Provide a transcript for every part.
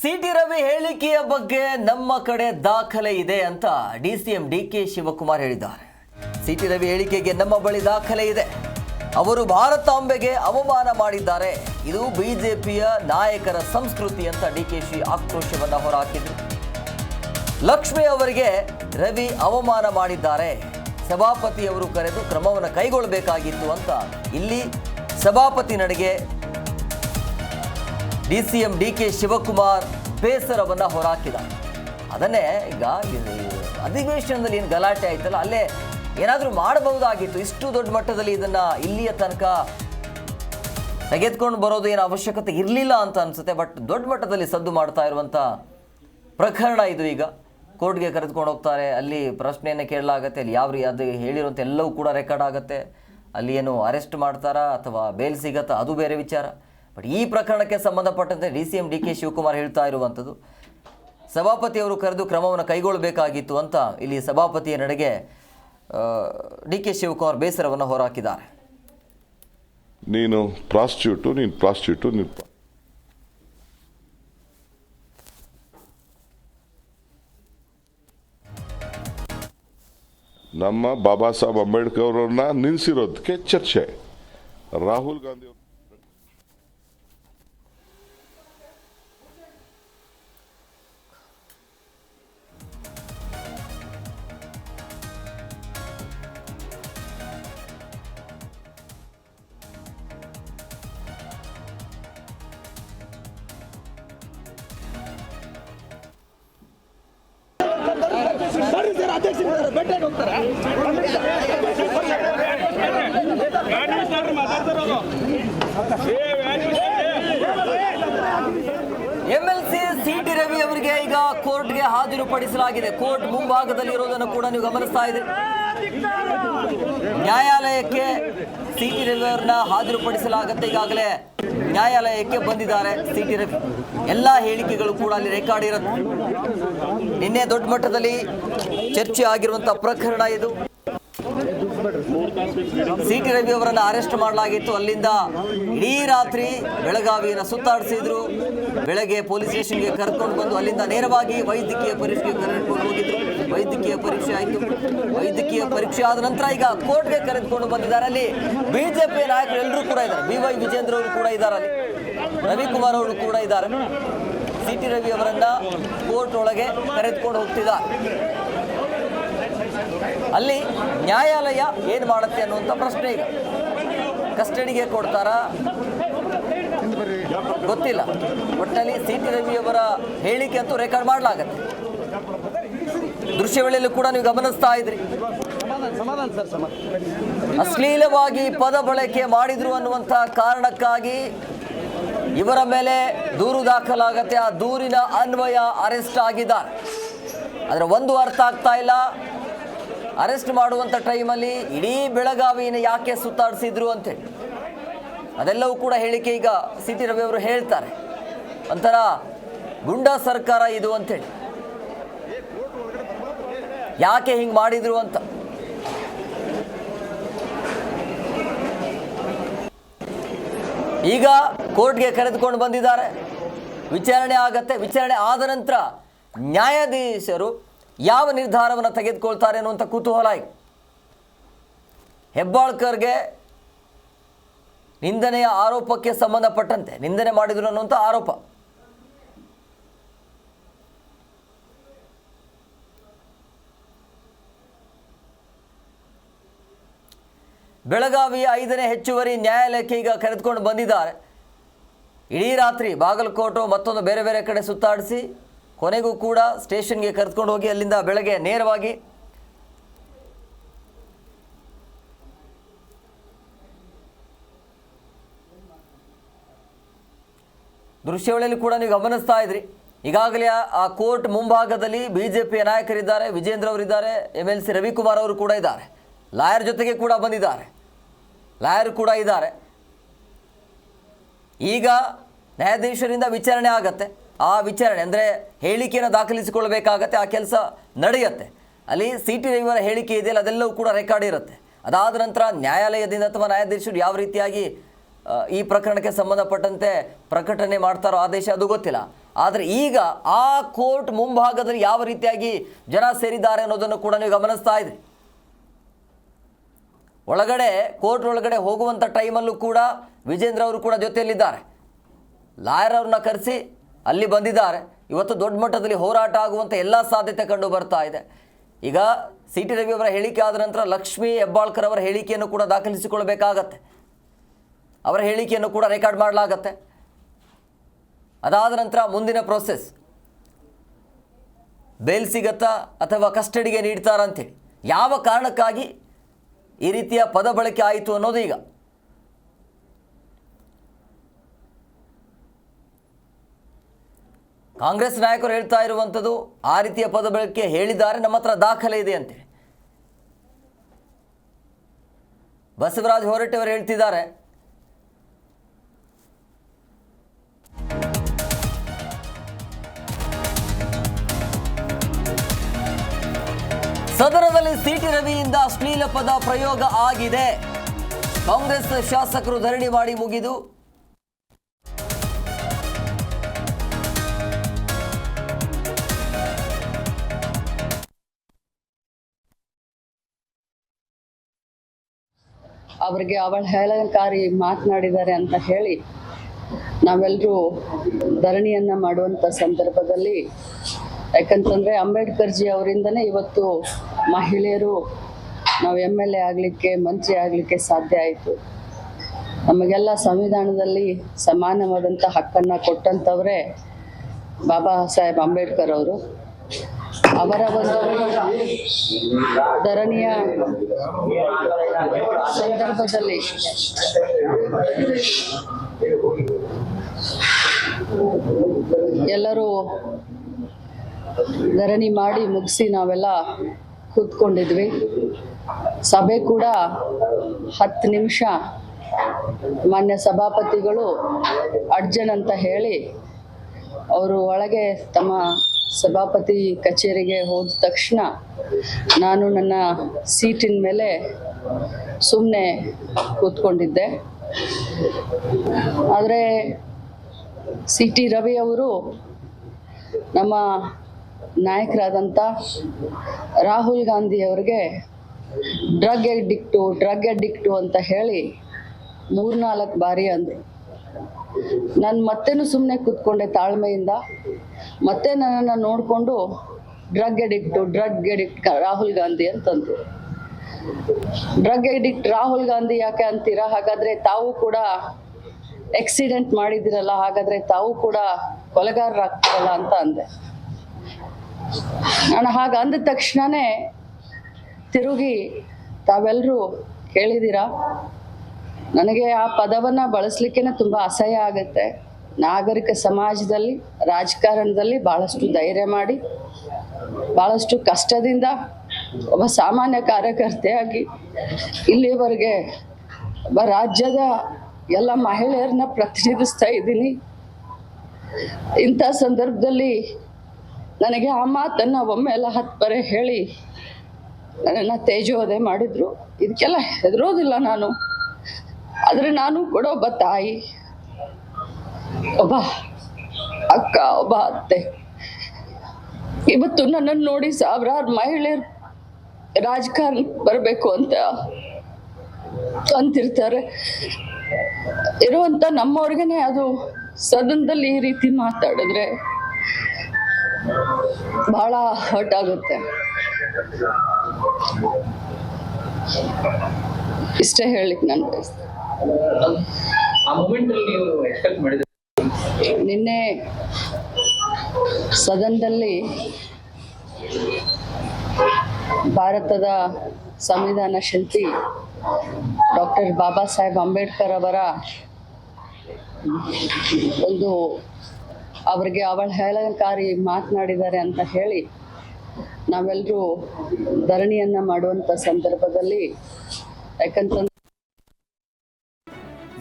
C T Ravi ಹೇಳಿಕೆಯ ಬಗ್ಗೆ ನಮ್ಮ ಕಡೆ ದಾಖಲೆ ಇದೆ ಅಂತ D C M D K Shivakumar ಹೇಳಿದ್ದಾರೆ. ಸಿ ಟಿ ರವಿ ಹೇಳಿಕೆಗೆ ನಮ್ಮ ಬಳಿ ದಾಖಲೆ ಇದೆ. ಅವರು ಭಾರತಾಂಬೆಗೆ ಅವಮಾನ ಮಾಡಿದ್ದಾರೆ. ಇದು ಬಿಜೆಪಿಯ ನಾಯಕರ ಸಂಸ್ಕೃತಿ ಅಂತ ಡಿ ಕೆ ಶಿ ಆಕ್ರೋಶವನ್ನು ಹೊರಹಾಕಿದ್ರು. ಲಕ್ಷ್ಮಿ ಅವರಿಗೆ ರವಿ ಅವಮಾನ ಮಾಡಿದ್ದಾರೆ. ಸಭಾಪತಿಯವರು ಕರೆದು ಕ್ರಮವನ್ನು ಕೈಗೊಳ್ಳಬೇಕಾಗಿತ್ತು ಅಂತ ಇಲ್ಲಿ ಸಭಾಪತಿ ನಡೆಗೆ D C M D K Shivakumar ಬೇಸರವನ್ನ ಹೊರಹಾಕಿದ ಅದನ್ನೇ ಈಗ ಅಧಿವೇಶನದಲ್ಲಿ ಏನು ಗಲಾಟೆ ಆಯ್ತಲ್ಲ, ಅಲ್ಲೇ ಏನಾದರೂ ಮಾಡಬಹುದಾಗಿತ್ತು? ಇಷ್ಟು ದೊಡ್ಡ ಮಟ್ಟದಲ್ಲಿ ಇದನ್ನ ಇಲ್ಲಿಯ ತನಕ ತೆಗೆದುಕೊಂಡು ಬರೋದು ಏನು ಅವಶ್ಯಕತೆ ಇರಲಿಲ್ಲ ಅಂತ ಅನ್ಸುತ್ತೆ, ಬಟ್ ದೊಡ್ಡ ಮಟ್ಟದಲ್ಲಿ ಸದ್ದು ಮಾಡ್ತಾ ಇರುವಂಥ ಪ್ರಕರಣ ಇದು ಈಗ. ಕೋರ್ಟ್ಗೆ ಕರೆದುಕೊಂಡು ಹೋಗ್ತಾರೆ, ಅಲ್ಲಿ ಪ್ರಶ್ನೆಯನ್ನು ಕೇಳಲಾಗತ್ತೆ, ಅಲ್ಲಿ ಯಾವ ರೀ ಅದು ಹೇಳಿರುವಂಥ ಎಲ್ಲವೂ ಕೂಡ ರೆಕಾರ್ಡ್ ಆಗುತ್ತೆ. ಅಲ್ಲಿ ಏನು ಅರೆಸ್ಟ್ ಮಾಡ್ತಾರಾ ಅಥವಾ ಬೇಲ್ ಸಿಗತ್ತಾ, ಅದು ಬೇರೆ ವಿಚಾರ. ಬಟ್ ಈ ಪ್ರಕರಣಕ್ಕೆ ಸಂಬಂಧಪಟ್ಟಂತೆ D C M, D K Shivakumar ಹೇಳ್ತಾ ಇರುವಂಥದ್ದು, ಸಭಾಪತಿಯವರು ಕರೆದು ಕ್ರಮವನ್ನು ಕೈಗೊಳ್ಳಬೇಕಾಗಿತ್ತು ಅಂತ ಇಲ್ಲಿ ಸಭಾಪತಿಯ ನಡೆಗೆ ಡಿ ಕೆ ಶಿವಕುಮಾರ್ ಬೇಸರವನ್ನು ಹೊರಹಾಕಿದ್ದಾರೆ. ನೀನು ಪ್ರಾಸ್ಟಿಟ್ಯೂಟು ನೀನು ಪ್ರಾಸ್ಟಿಟ್ಯೂಟು, ನೀನು ನಮ್ಮ ಬಾಬಾ ಸಾಹೇಬ್ ಅಂಬೇಡ್ಕರ್ ಅವರನ್ನ ನಿಲ್ಲಿಸಿರೋದಕ್ಕೆ ಚರ್ಚೆ. ರಾಹುಲ್ ಗಾಂಧಿ ಅಧ್ಯಕ್ಷರಿದ್ದಾರೆ ಭೇಟಿಯಾಗಿ ಹೋಗ್ತಾರೆ. MLC L C C T Ravi ಅವರಿಗೆ ಈಗ ಕೋರ್ಟ್ಗೆ ಹಾಜರುಪಡಿಸಲಾಗಿದೆ. ಕೋರ್ಟ್ ಮುಂಭಾಗದಲ್ಲಿ ಇರೋದನ್ನು ಕೂಡ ನೀವು ಗಮನಿಸ್ತಾ ಇದ್ದೀರಿ. ನ್ಯಾಯಾಲಯಕ್ಕೆ ಸಿಟಿ ರವಿ ಅವರನ್ನ ಹಾಜರುಪಡಿಸಲಾಗುತ್ತೆ ಈಗಾಗಲೇ. ನ್ಯಾಯಾಲಯಕ್ಕೆ ಬಂದಿದ್ದಾರೆ ಸಿ ಟಿ ರವಿ. ಎಲ್ಲ ಹೇಳಿಕೆಗಳು ಕೂಡ ಅಲ್ಲಿ ರೆಕಾರ್ಡ್ ಇರುತ್ತೆ. ನಿನ್ನೆ ದೊಡ್ಡ ಮಟ್ಟದಲ್ಲಿ ಚರ್ಚೆ ಆಗಿರುವಂಥ ಪ್ರಕರಣ ಇದು. ಸಿ ಟಿ ರವಿ ಅವರನ್ನು ಅರೆಸ್ಟ್ ಮಾಡಲಾಗಿತ್ತು. ಅಲ್ಲಿಂದ ಇಡೀ ರಾತ್ರಿ ಬೆಳಗಾವಿಯನ್ನು ಸುತ್ತಾಡಿಸಿದ್ರು. ಬೆಳಗ್ಗೆ ಪೊಲೀಸ್ ಸ್ಟೇಷನ್ಗೆ ಕರ್ಕೊಂಡು ಬಂದು ಅಲ್ಲಿಂದ ನೇರವಾಗಿ ವೈದ್ಯಕೀಯ ಪರೀಕ್ಷೆಗೆ ಕರೆದುಕೊಂಡು ಹೋಗಿದ್ರು. ವೈದ್ಯಕೀಯ ಪರೀಕ್ಷೆ ಆಯಿತು. ವೈದ್ಯಕೀಯ ಪರೀಕ್ಷೆ ಆದ ನಂತರ ಈಗ ಕೋರ್ಟ್ಗೆ ಕರೆದುಕೊಂಡು ಬಂದಿದ್ದಾರೆ. ಅಲ್ಲಿ ಬಿಜೆಪಿ ನಾಯಕರು ಎಲ್ಲರೂ ಕೂಡ ಇದ್ದಾರೆ. ಬಿ ವೈ ವಿಜೇಂದ್ರ ಅವರು ಕೂಡ ಇದ್ದಾರೆ ಅಲ್ಲಿ. ರವಿಕುಮಾರ್ ಅವರು ಕೂಡ ಇದ್ದಾರೆ. ಸಿ ಟಿ ರವಿ ಅವರನ್ನ ಕೋರ್ಟ್ ಒಳಗೆ ಕರೆದುಕೊಂಡು ಹೋಗ್ತಿದ್ದಾರೆ. ಅಲ್ಲಿ ನ್ಯಾಯಾಲಯ ಏನು ಮಾಡುತ್ತೆ ಅನ್ನುವಂಥ ಪ್ರಶ್ನೆ ಈಗ ಕಸ್ಟಡಿಗೆ ಕೊಡ್ತಾರಾ? ಗೊತ್ತಿಲ್ಲ. ಒಟ್ಟಿನಲ್ಲಿ ಸಿ ಟಿ ರವಿಯವರ ಹೇಳಿಕೆ ಅಂತೂ ರೆಕಾರ್ಡ್ ಮಾಡಲಾಗತ್ತೆ. ದೃಶ್ಯಗಳಲ್ಲೂ ಕೂಡ ನೀವು ಗಮನಿಸ್ತಾ ಇದ್ರಿ. ಅಶ್ಲೀಲವಾಗಿ ಪದ ಬಳಕೆ ಮಾಡಿದ್ರು ಅನ್ನುವಂತಹ ಕಾರಣಕ್ಕಾಗಿ ಇವರ ಮೇಲೆ ದೂರು ದಾಖಲಾಗತ್ತೆ. ಆ ದೂರಿನ ಅನ್ವಯ ಅರೆಸ್ಟ್ ಆಗಿದ್ದಾರೆ. ಆದರೆ ಒಂದು ಅರ್ಥ ಆಗ್ತಾ ಇಲ್ಲ. ಅರೆಸ್ಟ್ ಮಾಡುವಂಥ ಟೈಮಲ್ಲಿ ಇಡೀ ಬೆಳಗಾವಿನ ಯಾಕೆ ಸುತ್ತಾಡಿಸಿದ್ರು ಅಂತೇಳಿ ಅದೆಲ್ಲವೂ ಕೂಡ ಹೇಳಿಕೆ ಈಗ ಸಿ ಟಿ ರವಿ ಅವರು ಹೇಳ್ತಾರೆ. ಒಂಥರ ಗುಂಡಾ ಸರ್ಕಾರ ಇದು ಅಂತೇಳಿ ಯಾಕೆ ಹಿಂಗೆ ಮಾಡಿದ್ರು ಅಂತ. ಈಗ ಕೋರ್ಟ್ಗೆ ಕರೆದುಕೊಂಡು ಬಂದಿದ್ದಾರೆ. ವಿಚಾರಣೆ ಆಗತ್ತೆ. ವಿಚಾರಣೆ ಆದ ನಂತರ ನ್ಯಾಯಾಧೀಶರು ಯಾವ ನಿರ್ಧಾರವನ್ನು ತೆಗೆದುಕೊಳ್ತಾರೆ ಅನ್ನುವಂಥ ಕುತೂಹಲ ಹೆಬ್ಬಾಳ್ಕರ್ಗೆ ನಿಂದನೆಯ ಆರೋಪಕ್ಕೆ ಸಂಬಂಧಪಟ್ಟಂತೆ, ನಿಂದನೆ ಮಾಡಿದ್ರು ಅನ್ನುವಂಥ ಆರೋಪ. ಬೆಳಗಾವಿಯ ಐದನೇ ಹೆಚ್ಚುವರಿ ನ್ಯಾಯಾಲಯಕ್ಕೆ ಈಗ ಕರೆದುಕೊಂಡು ಬಂದಿದ್ದಾರೆ. ಇಡೀ ರಾತ್ರಿ ಬಾಗಲಕೋಟು ಮತ್ತೊಂದು ಬೇರೆ ಬೇರೆ ಕಡೆ ಸುತ್ತಾಡಿಸಿ, ಕೊನೆಗೂ ಕೂಡ ಸ್ಟೇಷನ್ಗೆ ಕರೆದುಕೊಂಡು ಹೋಗಿ ಅಲ್ಲಿಂದ ಬೆಳಗ್ಗೆ ನೇರವಾಗಿ ದೃಶ್ಯಾವಳಿಯಲ್ಲಿ ಕೂಡ ನೀವು ಗಮನಿಸ್ತಾ ಇದ್ರಿ. ಈಗಾಗಲೇ ಆ- ಕೋರ್ಟ್ ಮುಂಭಾಗದಲ್ಲಿ ಬಿ ಜೆ ಪಿಯ ನಾಯಕರಿದ್ದಾರೆ, ವಿಜೇಂದ್ರ ಅವರಿದ್ದಾರೆ ಎಂ ಎಲ್ ಸಿ ರವಿಕುಮಾರ್ ಅವರು ಕೂಡ ಇದ್ದಾರೆ. ಲಾಯರ್ ಜೊತೆಗೆ ಕೂಡ ಬಂದಿದ್ದಾರೆ. ಲಾಯರ್ ಕೂಡ ಇದ್ದಾರೆ. ಈಗ ನ್ಯಾಯಾಧೀಶರಿಂದ ವಿಚಾರಣೆ ಆಗತ್ತೆ. ಆ ವಿಚಾರಣೆ ಅಂದರೆ ಹೇಳಿಕೆಯನ್ನು ದಾಖಲಿಸಿಕೊಳ್ಳಬೇಕಾಗತ್ತೆ, ಆ ಕೆಲಸ ನಡೆಯುತ್ತೆ. ಅಲ್ಲಿ ಸಿ ಟಿ ರವಿಯವರ ಹೇಳಿಕೆ ಇದೆಯಲ್ಲ, ಅದೆಲ್ಲವೂ ಕೂಡ ರೆಕಾರ್ಡ್ ಇರುತ್ತೆ. ಅದಾದ ನಂತರ ನ್ಯಾಯಾಲಯದಿಂದ ಅಥವಾ ನ್ಯಾಯಾಧೀಶರು ಯಾವ ರೀತಿಯಾಗಿ ಈ ಪ್ರಕರಣಕ್ಕೆ ಸಂಬಂಧಪಟ್ಟಂತೆ ಪ್ರಕಟಣೆ ಮಾಡ್ತಾರೋ ಆದೇಶ ಅದು ಗೊತ್ತಿಲ್ಲ. ಆದರೆ ಈಗ ಆ ಕೋರ್ಟ್ ಮುಂಭಾಗದಲ್ಲಿ ಯಾವ ರೀತಿಯಾಗಿ ಜನ ಸೇರಿದ್ದಾರೆ ಅನ್ನೋದನ್ನು ಕೂಡ ನೀವು ಗಮನಿಸ್ತಾ ಇದ್ರಿ. ಒಳಗಡೆ ಕೋರ್ಟ್ ಒಳಗಡೆ ಹೋಗುವಂಥ ಟೈಮಲ್ಲೂ ಕೂಡ ವಿಜೇಂದ್ರ ಅವರು ಕೂಡ ಜೊತೆಯಲ್ಲಿದ್ದಾರೆ. ಲಾಯರ್ ಅವ್ರನ್ನ ಕರೆಸಿ ಅಲ್ಲಿ ಬಂದಿದ್ದಾರೆ. ಇವತ್ತು ದೊಡ್ಡ ಮಟ್ಟದಲ್ಲಿ ಹೋರಾಟ ಆಗುವಂಥ ಎಲ್ಲ ಸಾಧ್ಯತೆ ಕಂಡು ಬರ್ತಾ ಇದೆ. ಈಗ ಸಿ ಟಿ ರವಿ ಅವರ ಹೇಳಿಕೆ ಆದ ನಂತರ ಲಕ್ಷ್ಮೀ ಹೆಬ್ಬಾಳ್ಕರ್ ಅವರ ಹೇಳಿಕೆಯನ್ನು ಕೂಡ ದಾಖಲಿಸಿಕೊಳ್ಬೇಕಾಗತ್ತೆ ಅವರ ಹೇಳಿಕೆಯನ್ನು ಕೂಡ ರೆಕಾರ್ಡ್ ಮಾಡಲಾಗತ್ತೆ. ಅದಾದ ನಂತರ ಮುಂದಿನ ಪ್ರೊಸೆಸ್ ಬೇಲ್ ಸಿಗತ್ತಾ ಅಥವಾ ಕಸ್ಟಡಿಗೆ ನೀಡ್ತಾರಂತೇಳಿ. ಯಾವ ಕಾರಣಕ್ಕಾಗಿ? ಈ ರೀತಿಯ ಪದ ಬಳಕೆ ಆಯಿತು ಅನ್ನೋದು ಈಗ. ಕಾಂಗ್ರೆಸ್ ನಾಯಕರು ಹೇಳ್ತಾ ಇರುವಂಥದ್ದು ಆ ರೀತಿಯ ಪದ ಬಳಕೆ ಹೇಳಿದ್ದಾರೆ, ನಮ್ಮ ಹತ್ರ ದಾಖಲೆ ಇದೆ ಅಂತೇಳಿ ಬಸವರಾಜ್ ಅವರು ಹೇಳ್ತಿದ್ದಾರೆ ಸದನದಲ್ಲಿ ಸಿಟಿ ರವಿಯಿಂದ ಅಶ್ಲೀಲ ಪದ ಪ್ರಯೋಗ ಆಗಿದೆ. ಕಾಂಗ್ರೆಸ್ ಶಾಸಕರು ಧರಣಿ ಮಾಡಿ ಮುಗಿದು. ಅವರಿಗೆ ಅವಳ ಹೇಳನಕಾರಿ ಮಾತನಾಡಿದ್ದಾರೆ ಅಂತ ಹೇಳಿ ನಾವೆಲ್ಲರೂ ಧರಣಿಯನ್ನ ಮಾಡುವಂಥ ಸಂದರ್ಭದಲ್ಲಿ ಯಾಕಂತಂದರೆ ಅಂಬೇಡ್ಕರ್ಜಿ ಅವರಿಂದನೇ ಇವತ್ತು ಮಹಿಳೆಯರು ನಾವು ಎಂ ಎಲ್ ಎ ಆಗಲಿಕ್ಕೆ, ಮಂತ್ರಿ ಆಗಲಿಕ್ಕೆ ಸಾಧ್ಯ ಆಯಿತು. ನಮಗೆಲ್ಲ ಸಂವಿಧಾನದಲ್ಲಿ ಸಮಾನವಾದಂಥ ಹಕ್ಕನ್ನು ಕೊಟ್ಟಂತವ್ರೆ ಬಾಬಾ ಸಾಹೇಬ್ ಅಂಬೇಡ್ಕರ್ ಅವರು. ಅವರ ಒಂದು ಧರಣಿಯ ಸಂದರ್ಭದಲ್ಲಿ ಎಲ್ಲರೂ ಧರಣಿ ಮಾಡಿ ಮುಗಿಸಿ ನಾವೆಲ್ಲ ಕೂತ್ಕೊಂಡಿದ್ವಿ. ಸಭೆ ಕೂಡ ಹತ್ತು ನಿಮಿಷ. ಮಾನ್ಯ ಸಭಾಪತಿಗಳು ಅರ್ಜನ್ ಅಂತ ಹೇಳಿ ಅವರು ಒಳಗೆ ತಮ್ಮ ಸಭಾಪತಿ ಕಚೇರಿಗೆ ಹೋದ ತಕ್ಷಣ ನಾನು ನನ್ನ ಸೀಟಿನ ಮೇಲೆ ಸುಮ್ಮನೆ ಕೂತ್ಕೊಂಡಿದ್ದೆ. ಆದರೆ ಸಿ ಟಿ ರವಿ ಅವರು ನಮ್ಮ ನಾಯಕರಾದಂಥ ರಾಹುಲ್ ಗಾಂಧಿ ಅವರಿಗೆ ಡ್ರಗ್ ಎಡಿಕ್ಟು ಡ್ರಗ್ ಎಡಿಕ್ಟು ಅಂತ ಹೇಳಿ ಮೂರ್ನಾಲ್ಕು ಬಾರಿ ಅಂದರು ನಾನು ಮತ್ತೇನು ಸುಮ್ಮನೆ ಕೂತ್ಕೊಂಡೆ ತಾಳ್ಮೆಯಿಂದ. ಮತ್ತೆ ನನ್ನನ್ನು ನೋಡಿಕೊಂಡು drug addict drug addict Rahul Gandhi ಅಂತಂದರು ಡ್ರಗ್ ಎಡಿಕ್ಟ್ ರಾಹುಲ್ ಗಾಂಧಿ ಯಾಕೆ ಅಂತೀರಾ? ಹಾಗಾದರೆ ತಾವು ಕೂಡ ಆಕ್ಸಿಡೆಂಟ್ ಮಾಡಿದಿರಲ್ಲ ಹಾಗಾದರೆ ತಾವು ಕೂಡ ಕೊಲೆಗಾರರಾಗ್ತಾರಲ್ಲ ಅಂತ ಅಂದೆ. ನಾನು ಹಾಗೆ ಅಂದ ತಕ್ಷಣನೇ ತಿರುಗಿ ತಾವೆಲ್ಲರೂ ಕೇಳಿದ್ದೀರಾ? ನನಗೆ ಆ ಪದವನ್ನು ಬಳಸಲಿಕ್ಕೆ ತುಂಬ ಅಸಹ್ಯ ಆಗುತ್ತೆ. ನಾಗರಿಕ ಸಮಾಜದಲ್ಲಿ, ರಾಜಕಾರಣದಲ್ಲಿ ಭಾಳಷ್ಟು ಧೈರ್ಯ ಮಾಡಿ ಭಾಳಷ್ಟು ಕಷ್ಟದಿಂದ ಒಬ್ಬ ಸಾಮಾನ್ಯ ಕಾರ್ಯಕರ್ತೆಯಾಗಿ ಇಲ್ಲಿವರೆಗೆ ಒಬ್ಬ ರಾಜ್ಯದ ಎಲ್ಲ ಮಹಿಳೆಯರನ್ನ ಪ್ರತಿನಿಧಿಸ್ತಾ ಇದ್ದೀನಿ. ಇಂಥ ಸಂದರ್ಭದಲ್ಲಿ ನನಗೆ ಆ ಮಾತನ್ನು ಒಮ್ಮೆ ಎಲ್ಲ ಹತ್ತು ಬರೆ ಹೇಳಿ ನನ್ನನ್ನು ತೇಜೋದೆ ಮಾಡಿದ್ರು. ಇದಕ್ಕೆಲ್ಲ ಹೆದರೋದಿಲ್ಲ ನಾನು. ಆದರೆ ನಾನು ಕೂಡ ಒಬ್ಬ ತಾಯಿ, ಒಬ್ಬ ಅಕ್ಕ, ಒಬ್ಬ ಅತ್ತೆ. ಇವತ್ತು ನನ್ನನ್ನು ನೋಡಿ ಸಾವಿರಾರು ಮಹಿಳೆಯರು ರಾಜಕಾರಣ ಬರಬೇಕು ಅಂತ ಅಂತಿರ್ತಾರೆ. ಇರುವಂತ ನಮ್ಮವ್ರಿಗೇನೆ ಅದು ಸದನದಲ್ಲಿ ಈ ರೀತಿ ಮಾತಾಡಿದ್ರೆ ಬಹಳ ಹರ್ಟ್ ಆಗುತ್ತೆ. ಇಷ್ಟೇ ಹೇಳಿಕ್ ನಾನು ನಿನ್ನೆ ಸದನದಲ್ಲಿ ಭಾರತದ ಸಂವಿಧಾನ ಶಿಲ್ಪಿ ಡಾಕ್ಟರ್ ಬಾಬಾ ಸಾಹೇಬ್ ಅಂಬೇಡ್ಕರ್ ಅವರ ಒಂದು ಅವರಿಗೆ ಅವಹೇಳನಕಾರಿ ಮಾತನಾಡಿದ್ದಾರೆ ಅಂತ ಹೇಳಿ ನಾವೆಲ್ಲರೂ ಧರಣಿಯನ್ನ ಮಾಡುವಂತ ಸಂದರ್ಭದಲ್ಲಿ ಯಾಕಂತಂದ್ರೆ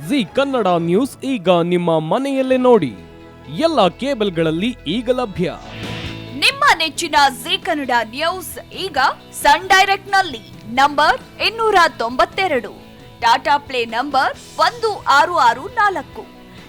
ಜಿ ಕನ್ನಡ ನ್ಯೂಸ್ ಈಗ ನಿಮ್ಮ ಮನೆಯಲ್ಲೇ ನೋಡಿ. ಎಲ್ಲ ಕೇಬಲ್ಗಳಲ್ಲಿ ಈಗ ಲಭ್ಯ. ನಿಮ್ಮ ನೆಚ್ಚಿನ ಜಿ ಕನ್ನಡ ನ್ಯೂಸ್ ಈಗ ಸನ್ ಡೈರೆಕ್ಟ್ನಲ್ಲಿ ನಂಬರ್ ಇನ್ನೂರ ತೊಂಬತ್ತೆರಡು. ಟಾಟಾ ಪ್ಲೇ ನಂಬರ್ ಒಂದು ಆರು ಆರು ನಾಲ್ಕು.